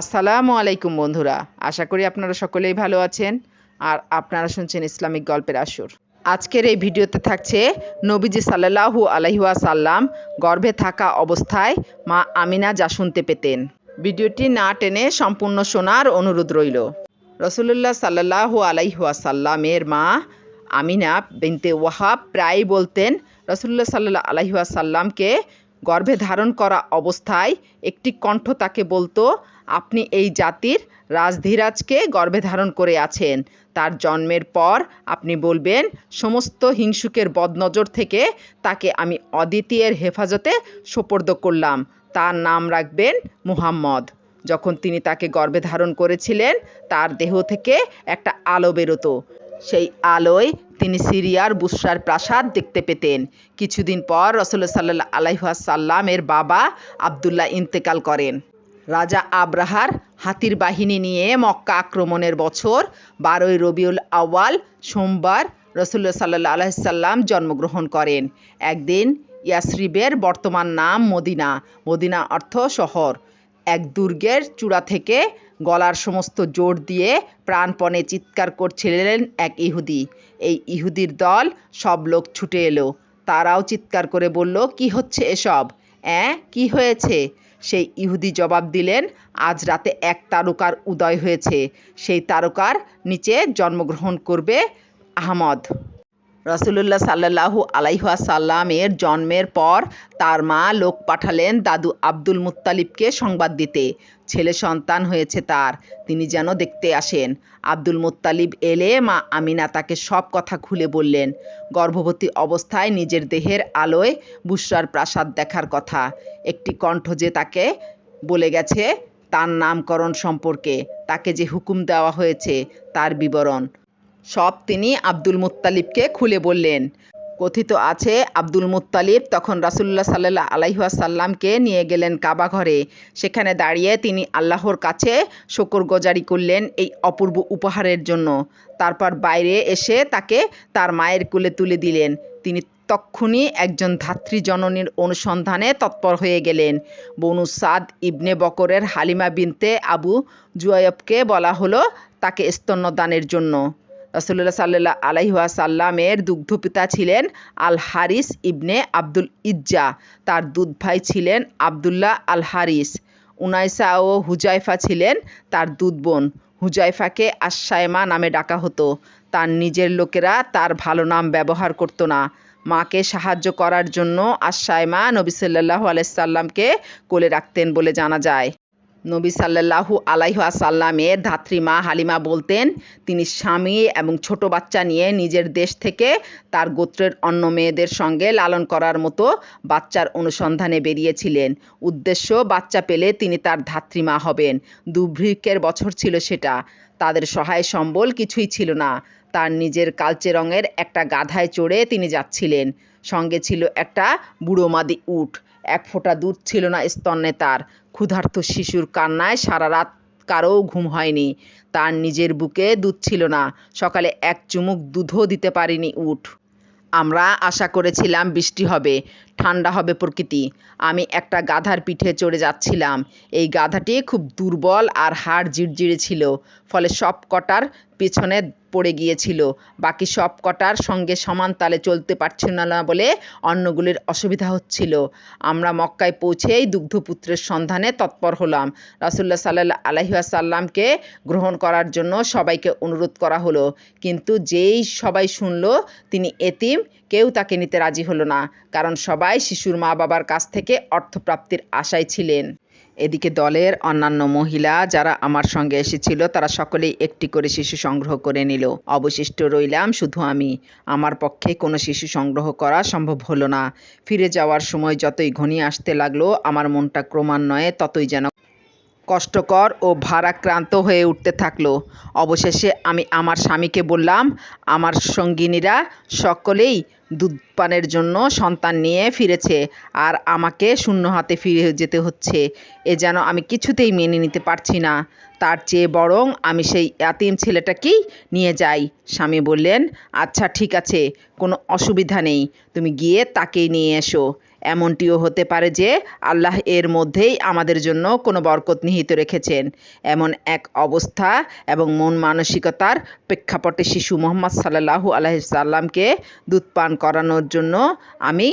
আসসালামু আলাইকুম বন্ধুরা, আশা করি আপনারা সকলেই ভালো আছেন আর আপনারা শুনছেন ইসলামিক গল্পের আসর। আজকের এই ভিডিওতে থাকছে নবীজি সাল্লাল্লাহু আলাইহুয়া সাল্লাম গর্ভে থাকা অবস্থায় মা আমিনা যা শুনতে পেতেন। ভিডিওটি না টেনে সম্পূর্ণ শোনার অনুরোধ রইল। রসুল্লাহ সাল্লাল্লাহু আলাইহুয়া সাল্লামের মা আমিনা বিনতে ওয়াহাব প্রায় বলতেন রসুল্লাহ সাল্লাহ আলাইহুয়া সাল্লামকে গর্ভে ধারণ করা অবস্থায় একটি কণ্ঠ তাকে বলতো আপনি এই জাতির রাজধীরাজকে গর্ভে ধারণ করে আছেন। তার জন্মের পর আপনি বলবেন, সমস্ত হিংসুকের বদনজর থেকে তাকে আমি অদ্বিতীয়ের হেফাজতে সোপর্দ করলাম। তার নাম রাখবেন মুহাম্মদ। যখন তিনি তাকে গর্ভে ধারণ করেছিলেন, তার দেহ থেকে একটা আলো বেরোতো। সেই আলোয় তিনি সিরিয়ার বুসরার প্রাসাদ দেখতে পেতেন। কিছুদিন পর রসুল্লাহ সাল্লাহ আলাইহাসাল্লামের বাবা আবদুল্লাহ ইন্তেকাল করেন। রাজা আব্রাহার হাতির বাহিনী নিয়ে মক্কা আক্রমণের বছর, বারোই রবিউল আওয়াল সোমবার রসুল্লাহ সাল্লাহ আলাইসাল্লাম জন্মগ্রহণ করেন। একদিন ইয়াসরিবের বর্তমান নাম মদিনা। মদিনা অর্থ শহর। এক দুর্গের চূড়া থেকে গলার সমস্ত জোর দিয়ে প্রাণপণে চিৎকার করছিলেন এক ইহুদি। এই ইহুদির দল সব লোক ছুটে এলো। তারাও চিৎকার করে বলল, কি হচ্ছে এসব? অ্যাঁ, কি হয়েছে? সেই ইহুদি জবাব দিলেন, আজ রাতে এক তারকার উদয় হয়েছে। সেই তারকার নিচে জন্মগ্রহণ করবে আহমদ। রসুল্লাহ সাল্লাহু আলাইহা সাল্লামের জন্মের পর তার মা লোক পাঠালেন দাদু আব্দুল মুত্তালিবকে সংবাদ দিতে। ছেলে সন্তান হয়েছে তার। তিনি যেন দেখতে আসেন। আব্দুল মুত্তালিব এলে মা আমিনা তাকে সব কথা খুলে বললেন। গর্ভবতী অবস্থায় নিজের দেহের আলোয় বুসরার প্রাসাদ দেখার কথা। একটি কণ্ঠ যে তাকে বলে গেছে, তার নামকরণ সম্পর্কে। তাকে যে হুকুম দেওয়া হয়েছে, তার বিবরণ। সব তিনি আব্দুল মুত্তালিবকে খুলে বললেন। কথিত আছে, আব্দুল মুত্তালিব তখন রাসুল্লাহ সাল্লাহ আলাইহাসাল্লামকে নিয়ে গেলেন কাবা ঘরে। সেখানে দাঁড়িয়ে তিনি আল্লাহর কাছে শকর গজারি করলেন এই অপূর্ব উপহারের জন্য। তারপর বাইরে এসে তাকে তার মায়ের কোলে তুলে দিলেন। তিনি তক্ষুনি একজন ধাত্রী জননীর অনুসন্ধানে তৎপর হয়ে গেলেন। বনু সাদ ইবনে বকরের হালিমা বিনতে আবু জুয়ায়বকে বলা হলো তাকে স্তন্যদানের জন্য। রসুল্লাহ সাল্লাহ আলাইহুয়া সাল্লামের দুগ্ধপিতা ছিলেন আল হারিস ইবনে আব্দুল ইজ্জা। তার দুধ ভাই ছিলেন আবদুল্লাহ আল হারিস উনাইসা ও হুজাইফা ছিলেন তার দুধ বোন। হুজাইফাকে আশায়মা নামে ডাকা হতো। তার নিজের লোকেরা তার ভালো নাম ব্যবহার করতো না। মাকে সাহায্য করার জন্য আশায়মা নবী সাল্লাহ আলাইসাল্লামকে কোলে রাখতেন বলে জানা যায়। নবী সাল্লাহু আলাইহাসাল্লামের ধাত্রী মা হালিমা বলতেন, তিনি স্বামী এবং ছোট বাচ্চা নিয়ে নিজের দেশ থেকে তার গোত্রের অন্য মেয়েদের সঙ্গে লালন করার মতো বাচ্চার অনুসন্ধানে বেরিয়েছিলেন। উদ্দেশ্য, বাচ্চা পেলে তিনি তার ধাত্রী মা হবেন। দুর্ভিক্ষের বছর ছিল সেটা। তাদের সহায় সম্বল কিছুই ছিল না। তার নিজের কালচে রঙের একটা গাধায় চড়ে তিনি যাচ্ছিলেন। সঙ্গে ছিল একটা বুড়ো মাদি উট। এক ফোঁটা দুধ ছিল না স্তন্যে তার। ক্ষুধার্ত শিশুর কান্নায় সারা রাত কারও ঘুম হয়নি। তার নিজের বুকে দুধ ছিল না। সকালে এক চুমুক দুধও দিতে পারিনি উঠ আমরা আশা করেছিলাম বৃষ্টি হবে, ঠান্ডা হবে প্রকৃতি। আমি একটা গাধার পিঠে চড়ে যাচ্ছিলাম। এই গাধাটি খুব দুর্বল আর হাড় জিড়জিড়ে ছিল, ফলে সব কটার পিছনে পড়ে গিয়েছিল। বাকি সব কটার সঙ্গে সমান তালে চলতে পারছিল না বলে অন্যগুলির অসুবিধা হচ্ছিল। আমরা মক্কায় পৌঁছেই দুগ্ধপুত্রের সন্ধানে তৎপর হলাম। রাসুল্লাহ সাল্লাহ আলহিহাসাল্লামকে গ্রহণ করার জন্য সবাইকে অনুরোধ করা হলো। কিন্তু যেই সবাই শুনল, তিনি এতিম, কেউ তাকে নিতে রাজি হলো না। কারণ সবাই শিশুর মা বাবার কাছ থেকে অর্থপ্রাপ্তির আশায় ছিলেন। এদিকে দলের অন্যান্য মহিলা যারা আমার সঙ্গে এসেছিল, তারা সকলেই একটি করে শিশু সংগ্রহ করে নিল। অবশিষ্ট রইলাম শুধু আমি। আমার পক্ষে কোনো শিশু সংগ্রহ করা সম্ভব হলো না। ফিরে যাওয়ার সময় যতই ঘনিয়ে আসতে লাগল, আমার মনটা ক্রমান্বয়ে ততই যেন কষ্টকর ও ভারাক্রান্ত হয়ে উঠতে থাকল। অবশেষে আমি আমার স্বামীকে বললাম, আমার সঙ্গিনীরা সকলেই দুধ পানের জন্য সন্তান নিয়ে ফিরেছে আর আমাকে শূন্য হাতে ফিরে যেতে হচ্ছে। এ যেন আমি কিছুতেই মেনে নিতে পারছি না। তার চেয়ে বরং আমি সেই এতিম ছেলেটাকেই নিয়ে যাই। স্বামী বললেন আচ্ছা ঠিক আছে, কোনো অসুবিধা নেই। তুমি গিয়ে তাকেই নিয়ে এসো। এমনটিও হতে পারে যে আল্লাহ এর মধ্যেই আমাদের জন্য কোনো বরকত নিহিত রেখেছেন। এমন এক অবস্থা এবং মন মানসিকতার প্রেক্ষাপটে শিশু মোহাম্মদ সাল্লাহু আলাইসাল্লামকে দুধ পান করানোর জন্য আমি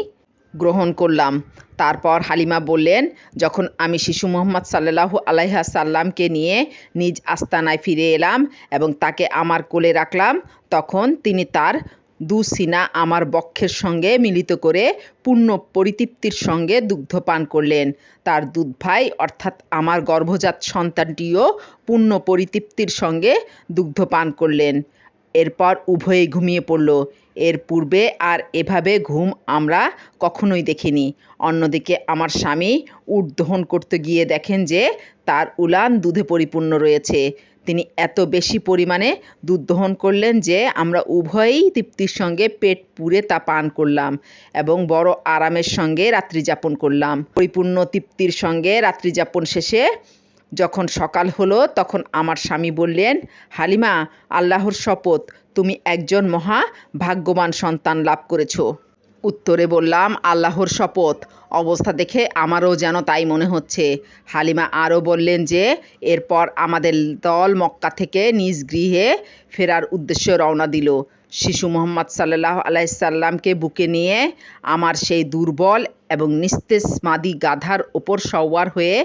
গ্রহণ করলাম। তারপর হালিমা বললেন, যখন আমি শিশু মোহাম্মদ সাল্লাহু আলাইহা সাল্লামকে নিয়ে নিজ আস্তানায় ফিরে এলাম এবং তাকে আমার কোলে রাখলাম, তখন তিনি তার দু সিনা আমার বক্ষের সঙ্গে মিলিত করে পূর্ণ পরিতৃপ্তির সঙ্গে দুগ্ধ পান করলেন। তার দুধ ভাই, অর্থাৎ আমার গর্ভজাত সন্তানটিও পূর্ণ পরিতৃপ্তির সঙ্গে দুগ্ধ পান করলেন। এরপর উভয়ে ঘুমিয়ে পড়ল। এর পূর্বে আর এভাবে ঘুম আমরা কখনোই দেখিনি। অন্যদিকে আমার স্বামী উট করতে গিয়ে দেখেন যে তার উলান দুধে পরিপূর্ণ রয়েছে। তিনি এত বেশি পরিমাণে দুধ দহন করলেন যে আমরা উভয়েই তৃপ্তির সঙ্গে পেট পুরে তা পান করলাম এবং বড় আরামের সঙ্গে রাত্রি যাপন করলাম। পরিপূর্ণ তৃপ্তির সঙ্গে রাত্রি যাপন শেষে যখন সকাল হলো, তখন আমার স্বামী বললেন, হালিমা, আল্লাহর শপথ, তুমি একজন মহা ভাগ্যবান সন্তান লাভ করেছ। উত্তরে বললাম, আল্লাহর শপথ। অবস্থা দেখে আমারও যেন তাই মনে হচ্ছে। হালিমা আরও বললেন যে, এরপর আমাদের দল মক্কা থেকে নিজ গৃহে ফেরার উদ্দেশ্যে রওনা দিল। শিশু মোহাম্মদ সাল্লাহ আলাইসাল্লামকে বুকে নিয়ে আমার সেই দুর্বল এবং নিস্তেজ মাদি গাধার ওপর সওয়ার হয়ে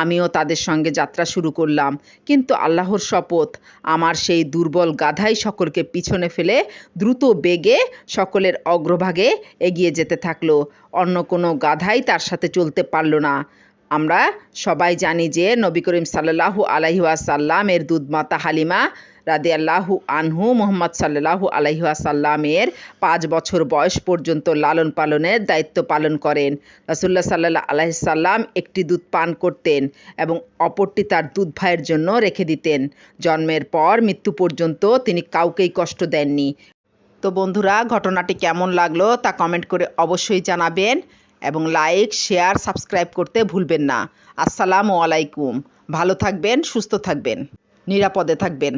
আমিও তাদের সঙ্গে যাত্রা শুরু করলাম। কিন্তু আল্লাহর শপথ, আমার সেই দুর্বল গাধাই সকলকে পিছনে ফেলে দ্রুত বেগে সকলের অগ্রভাগে এগিয়ে যেতে থাকল। অন্য কোনো গাধাই তার সাথে চলতে পারল না। আমরা সবাই জানি যে নবী করিম সাল্লাহু আলাইহাসাল্লামের দুধমাতা হালিমা রাদে আল্লাহু আনহু মোহাম্মদ সাল্লাহু আলাইহাসাল্লামের পাঁচ বছর বয়স পর্যন্ত লালন পালনের দায়িত্ব পালন করেন। রাসুল্লাহ সাল্লাহ আলাইসাল্লাম একটি দুধ পান করতেন এবং অপরটি তার দুধ ভাইয়ের জন্য রেখে দিতেন। জন্মের পর মৃত্যু পর্যন্ত তিনি কাউকেই কষ্ট দেননি। তো বন্ধুরা, ঘটনাটি কেমন লাগল তা কমেন্ট করে অবশ্যই জানাবেন এবং লাইক, শেয়ার, সাবস্ক্রাইব করতে ভুলবেন না। আসসালামু আলাইকুম। ভালো থাকবেন, সুস্থ থাকবেন, নিরাপদে থাকবেন।